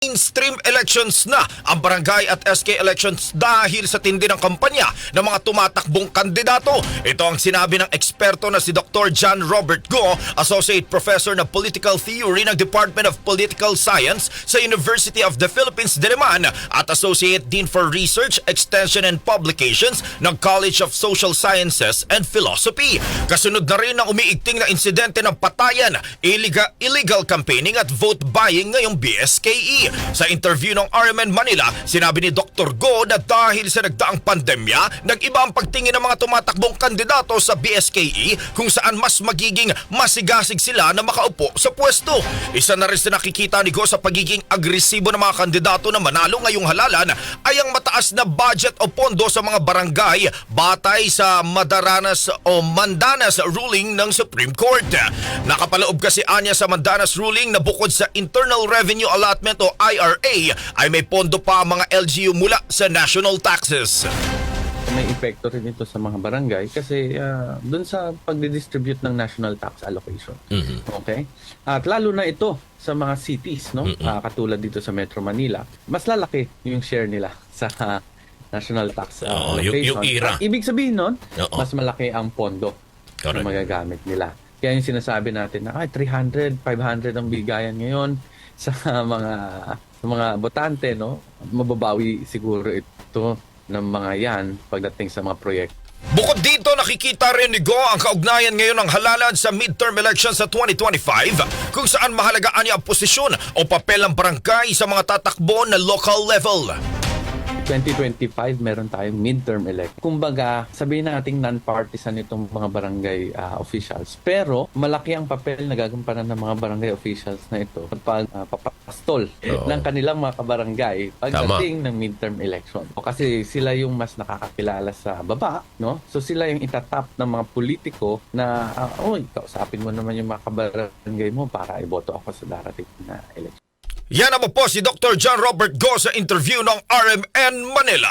mainstream elections na ang barangay at SK elections dahil sa tindi ng kampanya ng mga tumatakbong kandidato. Ito ang sinabi ng eksperto na si Dr. John Robert Go, Associate Professor ng Political Theory ng Department of Political Science sa University of the Philippines, Diliman at Associate Dean for Research, Extension and Publications ng College of Social Sciences and Philosophy. Kasunod na rin ang umiigting na insidente ng patayan, illegal, illegal campaigning at vote buying ngayong BSKE. Sa interview ng RMN Manila, sinabi ni Dr. Go na dahil sa nagdaang pandemya, nag-iba ang pagtingin ng mga tumatakbong kandidato sa BSKE kung saan mas magiging masigasig sila na makaupo sa pwesto. Isa na rin sa nakikita ni Go sa pagiging agresibo ng mga kandidato na manalo ngayong halalan ay ang mataas na budget o pondo sa mga barangay batay sa Madaranas o Mandanas ruling ng Supreme Court. Nakapaloob kasi anya sa Mandanas ruling na bukod sa Internal Revenue Allotment o IRA ay may pondo pa ang mga LGU mula sa national taxes. may epekto rin ito sa mga barangay kasi ah, doon sa pagdidistribute ng national tax allocation. Okay? At lalo na ito sa mga cities, no? Ah, katulad dito sa Metro Manila, mas lalaki yung share nila sa ah, national tax ah, Oo, yung- allocation. yung IRA. At ibig sabihin nun, Oo. mas malaki ang pondo Correct. na magagamit nila. Kaya yung sinasabi natin na ay 300, 500 ang bigayan ngayon sa mga sa mga botante, no? Mababawi siguro ito ng mga yan pagdating sa mga proyekto. Bukod dito, nakikita rin ni Go ang kaugnayan ngayon ng halalan sa midterm elections sa 2025 kung saan mahalagaan niya ang posisyon o papel ng barangay sa mga tatakbo na local level. 2025, meron tayong midterm elect. Kumbaga, sabihin nating non-partisan itong mga barangay ah, officials. Pero, malaki ang papel na gagampanan ng mga barangay officials na ito pag ah, papastol Oo. ng kanilang mga kabarangay pagdating ng midterm election. O kasi sila yung mas nakakakilala sa baba, no? So sila yung itatap ng mga politiko na, ah, oy, kausapin mo naman yung mga kabarangay mo para iboto ako sa darating na election. Yan naman po si Dr. John Robert Go sa interview ng RMN Manila.